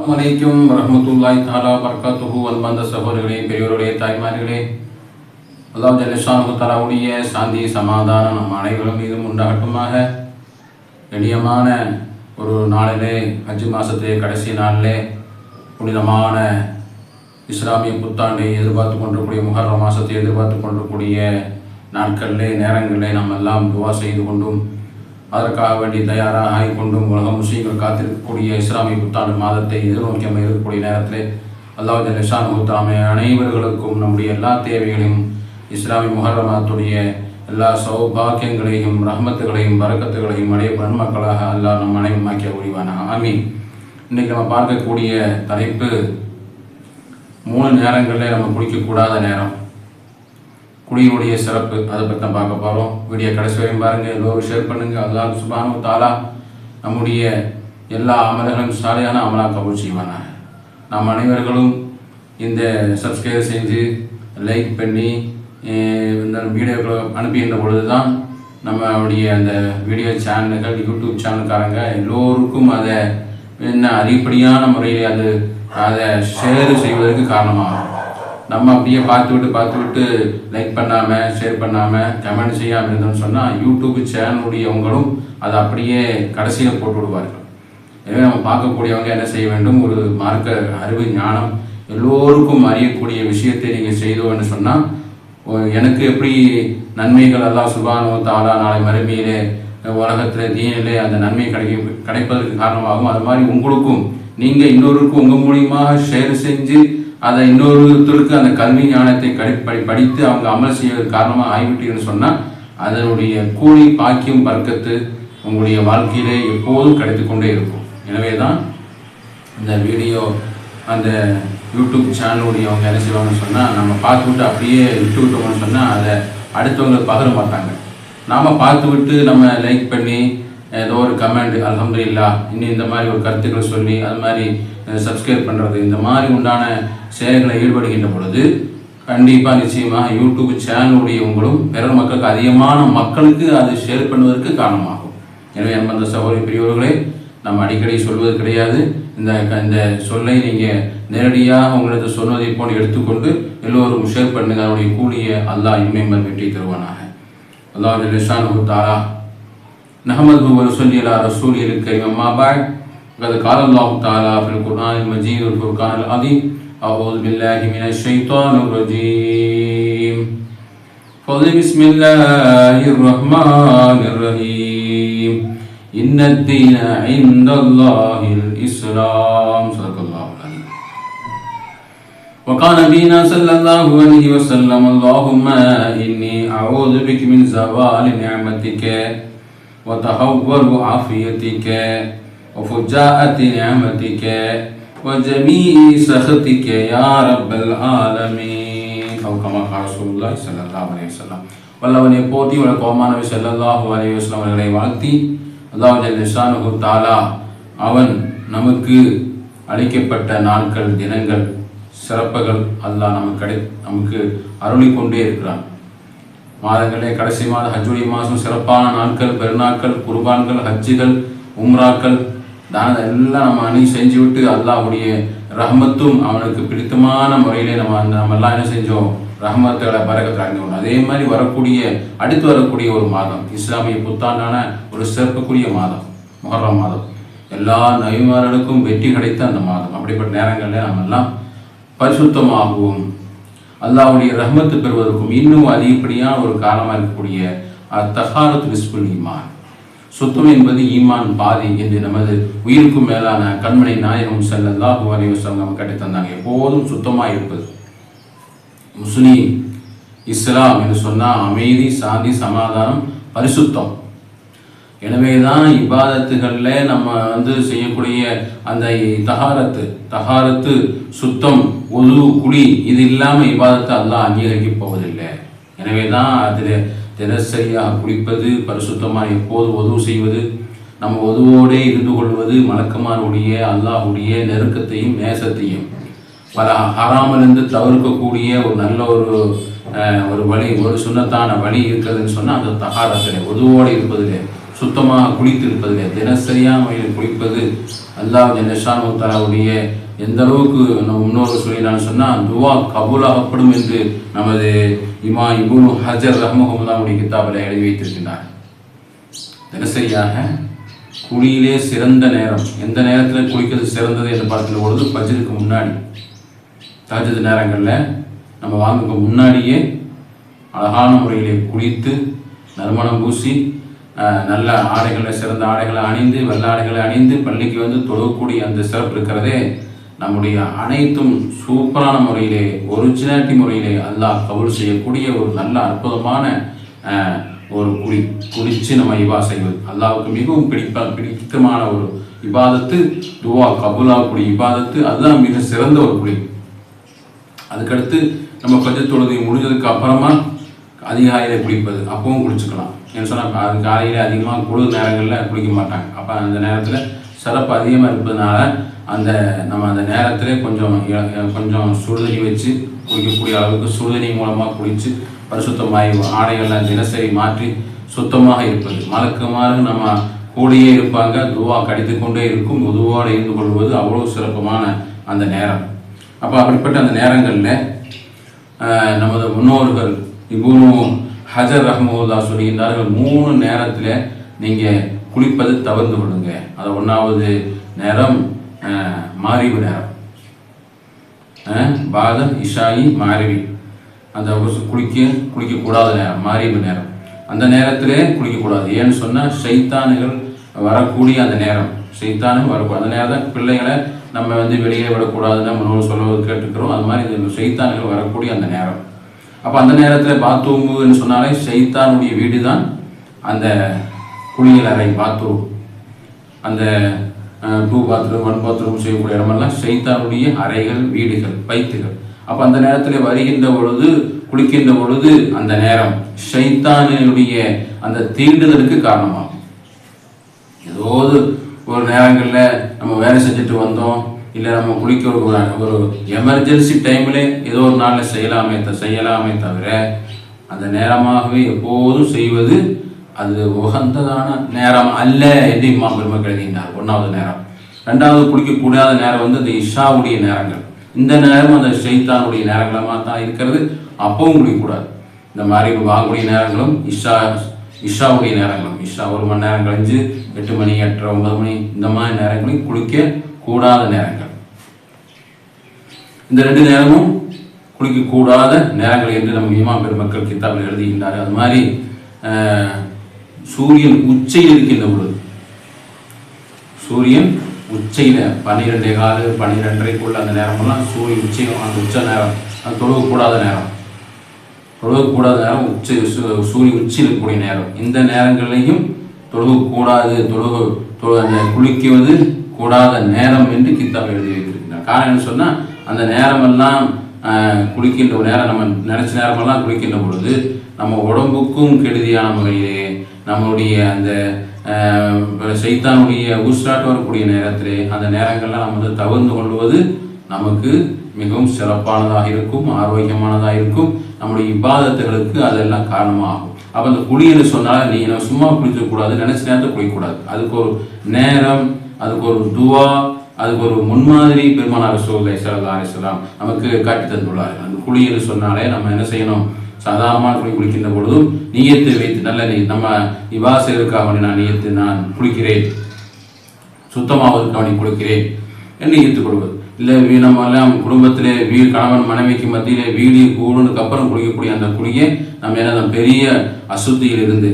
வலைக்கும் ரஹமத்துல்லாய் தாலா பர்காத்துஹு அன்பந்த சகோதரர்களே பெரியோர்களே தாய்மார்களே அல்லாஹ் ஜலிஷானு தலாவுடைய சாந்தி சமாதானம் நம் அனைவரும் மீதும் உண்டாகட்டுமாக எளியமான ஒரு நாளிலே அஞ்சு மாதத்திலே கடைசி நாளிலே புனிதமான இஸ்லாமிய புத்தாண்டை எதிர்பார்த்து கொண்டிருக்கூடிய முஹர்ர மாதத்தை எதிர்பார்த்து கொண்டிருக்கூடிய நாட்களிலே நேரங்களிலே நாம் எல்லாம் துவா செய்து கொண்டும் அதற்காக வேண்டி தயாராக ஆகிக்கொண்டும் உலக முஸ்லீம்கள் காத்திருக்கக்கூடிய இஸ்லாமிய புத்தாண்டு மாதத்தை எதிர்நோக்கி இருக்கக்கூடிய நேரத்திலே அல்லாஹ் நிஷான் முத்தாமை அனைவர்களுக்கும் நம்முடைய எல்லா தேவைகளையும் இஸ்லாமிய முகரமாத்துடைய எல்லா சௌபாக்கியங்களையும் ரஹமத்துகளையும் வரக்கத்துகளையும் அடைய நன்மக்களாக அல்லாஹ் நம் அனைவரும் ஆக்கிய ஆமி ஆமீன். நம்ம பார்க்கக்கூடிய தலைப்பு மூணு நேரங்களில் நம்ம குடிக்கக்கூடாத நேரம். குழியினுடைய சிறப்பு அதை பற்றி தான் பார்க்க போகிறோம் வீடியோ கடைசி வரையும் பாருங்கள் எல்லோரும் ஷேர் பண்ணுங்கள் அதெல்லாம் சுபானு தாலா நம்முடைய எல்லா அமல்களும் சாலையான அமலா கபூல் செய்வானாக நாம் அனைவர்களும் இந்த சப்ஸ்கிரைப் செஞ்சு லைக் பண்ணி இந்த வீடியோக்களை அனுப்புகின்ற பொழுது தான் நம்மளுடைய அந்த வீடியோ சேனல்கள் யூடியூப் சேனல்காரங்க எல்லோருக்கும் அதை என்ன அதிகப்படியான முறையில் அது அதை ஷேர் செய்வதற்கு காரணமாகும். நம்ம அப்படியே பார்த்து விட்டு பார்த்து விட்டு லைக் பண்ணாமல் ஷேர் பண்ணாமல் கமெண்ட் செய்யாமல் இருந்தோம்னு சொன்னால் யூடியூப் சேனலுடையவங்களும் அதை அப்படியே கடைசியில் போட்டு விடுவார்கள். எனவே நம்ம பார்க்கக்கூடியவங்க என்ன செய்ய வேண்டும்? ஒரு மார்க்க அறிவு ஞானம் எல்லோருக்கும் அறியக்கூடிய விஷயத்தை நீங்கள் செய்தோம்னு சொன்னால் எனக்கு எப்படி நன்மைகள் எல்லாம் சுபானோ தாலா நாளை மறுமையிலே உலகத்தில் தீனிலே அந்த நன்மை கிடைக்க கிடைப்பதற்கு காரணமாகும். அது மாதிரி உங்களுக்கும் நீங்கள் இன்னொருக்கும் உங்கள் மூலியமாக ஷேர் செஞ்சு அதை இன்னொருத்தருக்கு அந்த கல்வி ஞானத்தை கடி படி படித்து அவங்க அமல் செய்வதற்கு காரணமாக ஆகிவிட்டீங்கன்னு சொன்னால் அதனுடைய கூலி பாக்கியம் பறக்கத்து உங்களுடைய வாழ்க்கையிலே எப்போதும் கிடைத்து கொண்டே இருக்கும். எனவே தான் இந்த வீடியோ அந்த யூடியூப் சேனலுடைய அவங்க என்ன செய்வாங்கன்னு சொன்னால் நம்ம பார்த்து விட்டு அப்படியே விட்டு விட்டோம்னு சொன்னால் அதை அடுத்தவங்களுக்கு பகிர மாட்டாங்க. நாம் பார்த்து விட்டு நம்ம லைக் பண்ணி ஏதோ ஒரு கமெண்ட் இல்லா இன்னும் இந்த மாதிரி ஒரு கருத்துக்களை சொல்லி அது மாதிரி சப்ஸ்கிரைப் பண்ணுறது இந்த மாதிரி உண்டான செயல்களை ஈடுபடுகின்ற பொழுது கண்டிப்பாக நிச்சயமாக யூடியூப் சேனலுடையவங்களும் பிறர் மக்களுக்கு அதிகமான மக்களுக்கு அது ஷேர் பண்ணுவதற்கு காரணமாகும். எனவே அந்த சகோதரி பெரியவர்களே நம்ம அடிக்கடி சொல்வது கிடையாது. இந்த இந்த சொல்லை நீங்கள் நேரடியாக உங்களுக்கு சொன்னதை போல் எடுத்துக்கொண்டு எல்லோரும் ஷேர் பண்ணுங்க அவருடைய கூலிய அல்லாஹ் இம்மை வெற்றி தருவானாக. அல்லாஹ் லிஷான் தாரா نحمده ونصلي على رسوله الكريم أما بعد قد قال الله تعالى في القرآن المجيد والفرقان العظيم أعوذ بالله من الشيطان الرجيم. فضل بسم الله الرحمن الرحيم. إن الدين عند الله الإسلام. صدق الله العظيم. وقال نبينا صلى الله عليه وسلم اللهم إني أعوذ بك من زوال نعمتك. وتهور عافيتك وفجاءة نعمتك وجميع سخطك يا رب العالمين أو كما قال رسول الله صلى الله عليه وسلم வல்லவனை போற்றி உள்ள கோமானவை செல்லல்லாஹு அலைஹி வஸல்லம் அவர்களை வாழ்த்தி அல்லாஹ் ஜல்லிஷானு தாலா அவன் நமக்கு அளிக்கப்பட்ட நாட்கள் தினங்கள் சிறப்புகள் அல்லாஹ் நமக்கு கிடை நமக்கு அருளிக் கொண்டே இருக்கிறான் மாதங்களே கடைசி மாதம் ஹஜ்ஜுடைய மாதம் சிறப்பான நாட்கள் பெருநாட்கள் குர்பான்கள் ஹஜ்ஜுகள் உம்ராக்கள் தான எல்லாம் நம்ம அணி செஞ்சு விட்டு அல்லாஹுடைய ரஹமத்தும் அவனுக்கு பிடித்தமான முறையிலே நம்ம நம்ம எல்லாம் என்ன செஞ்சோம்? ரஹமத்துகளை பறக்கத்தை அடைஞ்சோம் அதே மாதிரி வரக்கூடிய அடுத்து வரக்கூடிய ஒரு மாதம் இஸ்லாமிய புத்தாண்டான ஒரு சிறப்புக்குரிய மாதம் முஹர்ரம் மாதம். எல்லா நவிமார்களுக்கும் வெற்றி கிடைத்த அந்த மாதம். அப்படிப்பட்ட நேரங்களில் நம்ம எல்லாம் பரிசுத்தமாகவும் அல்லாவுடைய ரஹ்மத்து பெறுவதற்கும் இன்னும் அதிகப்படியான ஒரு காரணமாக இருக்கக்கூடிய தஹாரத் ரிஸ்புல் ஈமான். சுத்தம் என்பது ஈமான் பாதி என்று நமது உயிருக்கும் மேலான கண்மணி நாயகம் ஸல்லல்லாஹு அலைஹி வஸல்லம் நமக்கு கட்டி தந்தாங்க. எப்போதும் சுத்தமாக இருப்பது. முஸ்லீம் இஸ்லாம் என்று சொன்னால் அமைதி சாந்தி சமாதானம் பரிசுத்தம். எனவே தான் இபாதத்துகளில் நம்ம வந்து செய்யக்கூடிய அந்த தகாரத்து தகாரத்து சுத்தம் ஒது குடி இது இல்லாமல் இபாதத்தை அல்லாஹ் அங்கீகரிக்கப் போவதில்லை. எனவே தான் அதில் தினசரியாக குளிப்பது பரிசுத்தமாக எப்போது உதவு செய்வது நம்ம உதவோடே இருந்து கொள்வது மலக்குமாருடைய அல்லாஹுடைய நெருக்கத்தையும் நேசத்தையும். பல ஹராமிலிருந்து தவிர்க்கக்கூடிய ஒரு நல்ல ஒரு ஒரு வழி ஒரு சுண்ணத்தான வழி இருக்கிறதுன்னு சொன்னால் அந்த தகாரத்தில் உதவோடு இருப்பதில்லை சுத்தமாக குளித்திருப்பதில்லை தினசரியாக முறையில் குளிப்பது அல்லாஹ் ஜெனஷான் முத்தாலாவுடைய எந்த அளவுக்கு நம் முன்னோர்கள் சொல்லினான்னு சொன்னால் துவா கபூலாகப்படும் என்று நமது இமா இபுனு ஹஜர் ரஹ்மஹமுல்லாவுடைய கித்தாபில் எழுதி வைத்திருக்கின்றார். தினசரியாக குழியிலே சிறந்த நேரம். எந்த நேரத்தில் குளிக்கிறது சிறந்தது என்று பார்க்கிற பொழுது பஜ்ருக்கு முன்னாடி தஹஜத் நேரங்களில் நம்ம வாங்குக்கு முன்னாடியே அழகான முறையிலே குளித்து நறுமணம் பூசி நல்ல ஆடைகளை சிறந்த ஆடைகளை அணிந்து வெள்ள ஆடைகளை அணிந்து பள்ளிக்கு வந்து தொழக்கூடிய அந்த சிறப்பு இருக்கிறதே நம்முடைய அனைத்தும் சூப்பரான முறையிலே ஒரிஜினாலிட்டி முறையிலே அல்லாஹ் கபூல் செய்யக்கூடிய ஒரு நல்ல அற்புதமான ஒரு குடி குடிச்சு நம்ம இவா செய்வது. அல்லாவுக்கு மிகவும் பிடிப்ப பிடித்தமான ஒரு இபாதத்து துவா கபூலாகக்கூடிய இபாதத்து அதுதான் மிக சிறந்த ஒரு குடி அதுக்கடுத்து நம்ம பஞ்ச தொழுகை முடிஞ்சதுக்கு அப்புறமா அதிகாலையில் குளிப்பது. அப்பவும் குடிச்சுக்கலாம் ஏன்னு சொன்னால் அது காலையில் அதிகமாக குளிர் நேரங்களில் குளிக்க மாட்டாங்க. அப்போ அந்த நேரத்தில் சிறப்பு அதிகமாக இருப்பதனால அந்த நம்ம அந்த நேரத்திலே கொஞ்சம் இ- கொஞ்சம் சுடுதண்ணி வச்சு குளிக்கக்கூடிய அளவுக்கு சுடுதண்ணி மூலமாக குளித்து பரிசுத்தமாகி ஆடைகள்லாம் தினசரி மாற்றி சுத்தமாக இருப்பது. மலக்குமாறு நம்ம கூடயே இருப்பாங்க துவா கடித்து கொண்டே இருக்கும் உதுவோடு இருந்து கொள்வது அவ்வளோ சிறப்பமான அந்த நேரம். அப்போ அப்படிப்பட்ட அந்த நேரங்களில் நமது முன்னோர்கள் இபுனு ஹஜர் ரஹமுல்லா சொல்லுகின்றார்கள் மூணு நேரத்தில் நீங்கள் குளிப்பது தவிர்த்து விடுங்க. அது ஒன்றாவது நேரம் மாறிவு நேரம். பாதம் இஷாயி மாறிவி அந்த குளிக்க குளிக்கக்கூடாத நேரம் மாறிவு நேரம். அந்த நேரத்திலே குளிக்கக்கூடாது. ஏன்னு சொன்னால் சைத்தானுகள் வரக்கூடிய அந்த நேரம். சைத்தானும் வரக்கூடாது அந்த நேரம் தான் பிள்ளைகளை நம்ம வந்து வெளியே விடக்கூடாதுன்னு நூல் சொல்லுவது கேட்டுக்கிறோம். அது மாதிரி இந்த சைத்தானுகள் வரக்கூடிய அந்த நேரம். அப்போ அந்த நேரத்தில் பாத்ரூம்னு சொன்னாலே சைத்தானுடைய வீடு தான் அந்த குளியல் அறை பாத்ரூம் அந்த டூ பாத்ரூம் ஒன் பாத்ரூம் செய்யக்கூடிய இடமெல்லாம் சைத்தானுடைய அறைகள் வீடுகள் பைத்துகள். அப்போ அந்த நேரத்தில் வருகின்ற பொழுது குளிக்கின்ற பொழுது அந்த நேரம் ஷைத்தானுடைய அந்த தீண்டுதலுக்கு காரணமாகும். ஏதாவது ஒரு நேரங்களில் நம்ம வேலை செஞ்சுட்டு வந்தோம் இல்லை நம்ம குளிக்க ஒரு ஒரு எமர்ஜென்சி டைமில் ஏதோ ஒரு நாளில் செய்யலாமே த செய்யலாமே தவிர அந்த நேரமாகவே எப்போதும் செய்வது அது உகந்ததான நேரம் அல்ல என்று இம்மா பெருமக்கள் எழுதினார் ஒன்றாவது நேரம். ரெண்டாவது குளிக்கக்கூடாத நேரம் வந்து இந்த இஷாவுடைய நேரங்கள். இந்த நேரம் அந்த ஷெய்தானுடைய நேரங்களமாக தான் இருக்கிறது. அப்பவும் குளிக்கக்கூடாது. இந்த மாதிரி வாங்கக்கூடிய நேரங்களும் இஷா இஷாவுடைய நேரங்களும். இஷா ஒரு மணி நேரம் கழிஞ்சு எட்டு மணி எட்டரை ஒன்பது மணி இந்த மாதிரி நேரங்களையும் குளிக்க கூடாத நேரங்கள். இந்த ரெண்டு நேரமும் குளிக்கக்கூடாத நேரங்கள் என்று நம்ம இமா பெருமக்கள் கித்தாபில் எழுதுகின்றார் அது மாதிரி சூரியன் உச்சையில் இருக்கின்ற பொழுது. சூரியன் உச்சையில் பன்னிரெண்டே காலு பன்னிரெண்டரைக்குள்ள அந்த நேரமெல்லாம் சூரியன் உச்சை அந்த உச்ச நேரம் அது தொழுவ கூடாத நேரம். தொழுகக்கூடாத நேரம் உச்ச சூரிய உச்சியில் இருக்கக்கூடிய நேரம். இந்த நேரங்களையும் தொழுகக்கூடாது தொழுவு தொழு அந்த குளிக்குவது கூடாத நேரம் என்று கித்தாப் எழுதி வைத்திருக்கிறார். காரணம் என்ன சொன்னால் அந்த நேரமெல்லாம் குளிக்கின்ற நேரம் நம்ம நினச்ச நேரமெல்லாம் குளிக்கின்ற பொழுது நம்ம உடம்புக்கும் கெடுதியான முறையிலே நம்மளுடைய அந்த சைத்தானுடைய ஊஸ்டாட் வரக்கூடிய நேரத்திலே அந்த நேரங்களில் நம்ம வந்து தவிர்ந்து கொள்வது நமக்கு மிகவும் சிறப்பானதாக இருக்கும் ஆரோக்கியமானதாக இருக்கும். நம்முடைய இபாதத்துகளுக்கு அதெல்லாம் காரணமாகும். அப்போ அந்த குளியல்னு சொன்னால் நீ நம்ம சும்மா குளிக்கக்கூடாது நினச்ச நேரத்தை குளிக்கக்கூடாது. அதுக்கு ஒரு நேரம் அதுக்கு ஒரு துவா அதுக்கு ஒரு முன்மாதிரி பெருமானார் சோலை சல்லா அலிஸ்லாம் நமக்கு காட்டி தந்துள்ளார் அந்த குளியல் சொன்னாலே நம்ம என்ன செய்யணும்? சாதாரணமாக குளி குளிக்கின்ற பொழுதும் நீயத்தை வைத்து நல்ல நீ நம்ம இவாசைகளுக்காக வேண்டி நான் நீயத்து நான் குளிக்கிறேன். சுத்தமாவதற்கு அவனை குளிக்கிறேன் என்று ஈர்த்து கொள்வது இல்லை வீ நம்ம எல்லாம் குடும்பத்திலே வீடு கணவன் மனைவிக்கு மத்தியிலே வீடு கூடுனுக்கு அப்புறம் குளிக்கக்கூடிய அந்த குளியை நம்ம என்ன அந்த பெரிய அசுத்தியில் இருந்து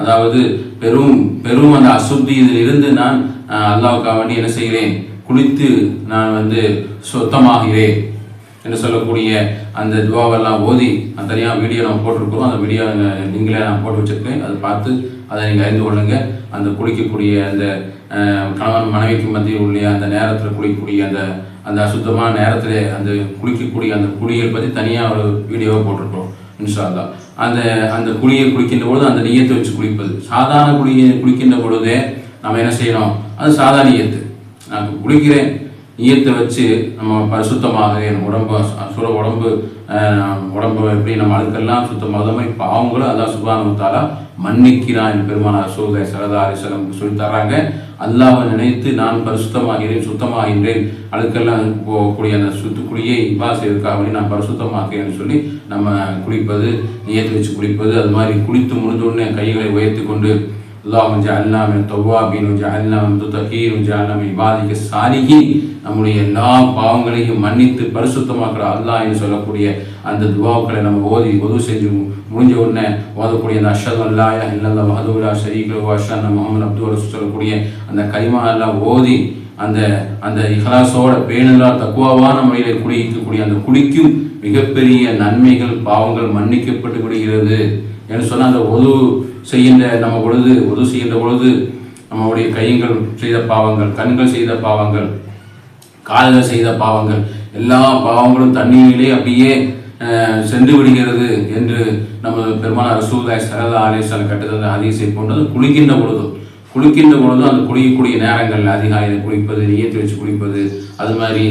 அதாவது பெரும் பெரும் அந்த அசுத்தியில் இருந்து நான் அல்லாவுக்காக வேண்டி என்ன செய்கிறேன்? குளித்து நான் வந்து சுத்தமாகிறேன். என்று சொல்லக்கூடிய அந்த துவாவெல்லாம் ஓதி அந்த தனியாக வீடியோ நம்ம போட்டிருக்கிறோம். அந்த வீடியோ நீங்களே நான் போட்டு வச்சுருக்கேன். அதை பார்த்து அதை நீங்கள் அறிந்து கொள்ளுங்கள் அந்த குளிக்கக்கூடிய அந்த கணவன் மனைவிக்கு மத்தியில் உள்ள அந்த நேரத்தில் குளிக்கக்கூடிய அந்த அந்த அசுத்தமான நேரத்தில் அந்த குளிக்கக்கூடிய அந்த குளியல் பற்றி தனியாக ஒரு வீடியோவை போட்டிருக்கிறோம் இன்ஷால்லா அந்த அந்த குளியை குளிக்கின்ற பொழுது அந்த நீயத்தை வச்சு குளிப்பது. சாதாரண குழியை குளிக்கின்ற பொழுதே நம்ம என்ன செய்யணும்? அது சாதாரண நீயத்து. நான் குளிக்கிறேன் ஈயத்தை வச்சு நம்ம பரிசுத்தமாக என் உடம்பு சுர உடம்பு உடம்பு எப்படி நம்ம அழுக்கெல்லாம் சுத்தமாக அந்த மாதிரி பாவங்களும் அதான் சுபானுத்தாலா மன்னிக்கிறான் என் பெருமானார் சூதை சரதா சொல்லி தர்றாங்க. அல்லாவை நினைத்து நான் பரிசுத்தமாகிறேன் சுத்தமாகின்றேன். அழுக்கெல்லாம் போகக்கூடிய அந்த சுத்துக்குடியை இபா செய்வதற்காக நான் பரிசுத்தமாக்கிறேன்னு சொல்லி நம்ம குளிப்பது நியத்து வச்சு குளிப்பது அது மாதிரி குளித்து முடிஞ்ச உடனே கைகளை உயர்த்தி கொண்டு அல்லாஹும் ஜாலா மின் தவ்வாபின் ஜாலா மின் துத்தகீன் ஜாலா மின் இபாதிக்கு சாலிகி நம்முடைய எல்லா பாவங்களையும் மன்னித்து பரிசுத்தமாக்குற அல்லாஹ் என்று சொல்லக்கூடிய அந்த துவாக்களை நம்ம ஓதி ஒது செஞ்சு முடிஞ்ச உடனே ஓதக்கூடிய அந்த அஷது அல்லாயா இல்லல்லா மஹதுல்லா ஷரீக்லோ அஷன் முகமது அப்துல் சொல்லக்கூடிய அந்த களிமா எல்லாம் ஓதி அந்த அந்த இஹலாசோட பேணலா தக்குவாவான முறையில் குடிக்கக்கூடிய அந்த குடிக்கும் மிகப்பெரிய நன்மைகள் பாவங்கள் மன்னிக்கப்பட்டு விடுகிறது என்று சொன்னால் அந்த ஒது செய்கின்ற நம்ம பொழுது ஒது செய்கின்ற பொழுது நம்முடைய கைகள் செய்த பாவங்கள் கண்கள் செய்த பாவங்கள் கால்கள் செய்த பாவங்கள் எல்லா பாவங்களும் தண்ணீரிலே அப்படியே சென்று விடுகிறது என்று நம்ம பெருமானார் ரசூல்லாய் சரதா அலேசன் கட்டுதல் அதிசை போன்றது குளிக்கின்ற பொழுதும் குளிக்கின்ற பொழுதும் அந்த குளிக்கக்கூடிய நேரங்கள் அதிகாலையில் குளிப்பது நீயத்தை வச்சு குளிப்பது அது மாதிரி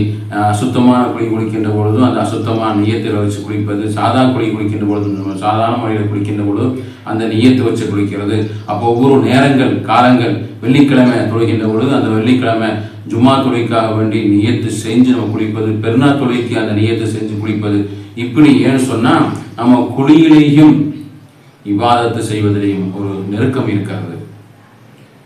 அசுத்தமான குளி குளிக்கின்ற பொழுதும் அந்த அசுத்தமான நியத்தில் வச்சு குளிப்பது சாதா குளி குளிக்கின்ற பொழுதும் நம்ம சாதாரண முறையில் குளிக்கின்ற பொழுதும் அந்த நீயத்தை வச்சு குளிக்கிறது. அப்போ ஒவ்வொரு நேரங்கள் காலங்கள் வெள்ளிக்கிழமை தொழுகின்ற பொழுது அந்த வெள்ளிக்கிழமை ஜும்மா தொழிற்காக வேண்டி நியத்து செஞ்சு நம்ம குளிப்பது பெருநா தொழிற்கு அந்த நியத்தை செஞ்சு குளிப்பது. இப்படி ஏன்னு சொன்னால் நம்ம குழியிலேயும் விவாதத்தை செய்வதிலேயும் ஒரு நெருக்கம் இருக்கிறது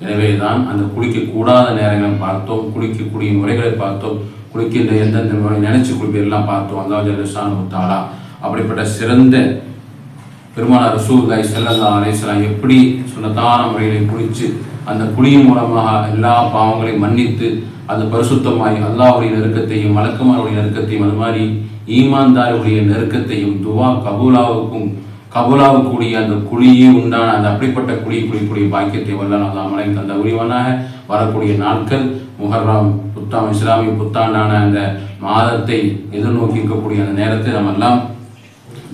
எனவே தான் அந்த குளிக்கக்கூடாத நேரங்களை பார்த்தோம் குளிக்கக்கூடிய முறைகளை பார்த்தோம் குளிக்கின்ற எந்தெந்த முறை நினைச்சு குளிப்பெல்லாம் பார்த்தோம். அந்த ஜல்லஷானு முத்தாலா அப்படிப்பட்ட சிறந்த பெருமானார் ரசூல்லாய் செல்லல்லா அலைசலாம் எப்படி சுனத்தான முறையில் குளித்து அந்த குளியின் மூலமாக எல்லா பாவங்களையும் மன்னித்து அது பரிசுத்தமாய் அல்லாவுடைய நெருக்கத்தையும் மலக்குமாருடைய நெருக்கத்தையும் அது மாதிரி ஈமான்தாருடைய நெருக்கத்தையும் துவா கபூலாவுக்கும் கபூலாவுக்கூடிய அந்த குழியே உண்டான அந்த அப்படிப்பட்ட குழி குழிக்கூடிய பாக்கியத்தை வல்ல அல்லாஹ் மலை தந்த உரிவனாக வரக்கூடிய நாட்கள் முஹர்ரம் புத்தாம் இஸ்லாமிய புத்தாண்டான அந்த மாதத்தை எதிர்நோக்கி இருக்கக்கூடிய அந்த நேரத்தை நம்ம எல்லாம்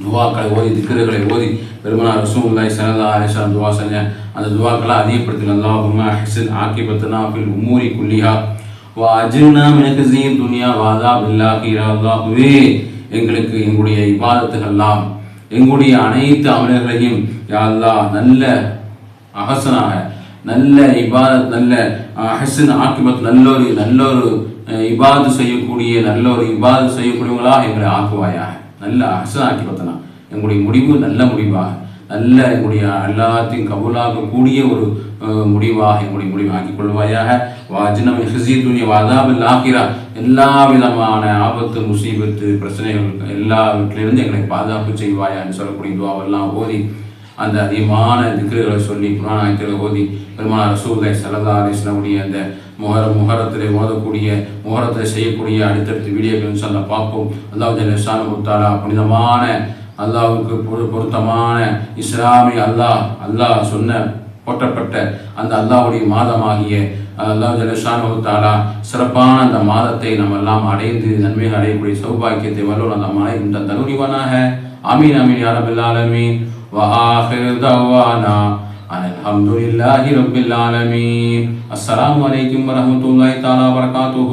துவாக்களை ஓதி திக்கர்களை ஓதி பெருமனார் ரசூல்லாய் சனதா அலைஹி துவா செஞ்ச அந்த துவாக்களை அதிகப்படுத்தி அல்லாஹும்ம ஹஸன் ஆகிபத்தனா ஃபில் உமூரி குல்லிஹா. வா அஜ்னா எனக்கு கஸீ துனியா வாதா அஸாபில் ஆகிரா எங்களுக்கு எங்களுடைய இபாதத்துகள்லாம் எங்களுடைய அனைத்து அமலர்களையும் யா நல்ல அகசனாக நல்ல இபாதத் நல்ல அஹசன் ஆக்கிபத் நல்ல ஒரு நல்ல ஒரு இபாது செய்யக்கூடிய நல்ல ஒரு இபாது செய்யக்கூடியவங்களாக எங்களை ஆக்குவாயாக. நல்ல அஹசன் ஆக்கிபத்தனா எங்களுடைய முடிவு நல்ல முடிவாக. நல்ல எங்களுடைய எல்லாத்தையும் கபூலாகக்கூடிய ஒரு முடிவாக எங்களுடைய முடிவாக்கி கொள்வாயாக. வாஜினம் ஹிசி துணிய வாதாபில் ஆகிறா எல்லா விதமான ஆபத்து முசீபத்து பிரச்சனைகள் எல்லாவற்றிலிருந்து எங்களை பாதுகாப்பு செய்வாயா என்று சொல்லக்கூடிய துவாவெல்லாம் ஓதி அந்த அதிகமான திக்ருகளை சொல்லி குரான் ஓதி பெருமானார் ரசூலை சல்லா அலிஸ்லாமுடைய அந்த முகர முகரத்தில் ஓதக்கூடிய முகரத்தில் செய்யக்கூடிய அடுத்தடுத்த வீடியோக்கள் சொல்ல பார்ப்போம். அல்லாஹ் நெசான முத்தாலா புனிதமான அல்லாவுக்கு பொரு பொருத்தமான இஸ்லாமிய அல்லாஹ் அல்லாஹ் சொன்ன போற்றப்பட்ட அந்த அல்லாவுடைய மாதமாகிய அல்லாஹ் ஜலஷான் தாலா சிறப்பான அந்த மாதத்தை நம்ம எல்லாம் அடைந்து நன்மைகள் அடையக்கூடிய சௌபாக்கியத்தை வல்லோர் அந்த மலை இந்த தருணிவனாக ஆமீன் ஆமீன் யா ரப்பல் ஆலமீன் وآخر دعوانا أن الحمد لله رب العالمين السلام عليكم ورحمة الله تعالى وبركاته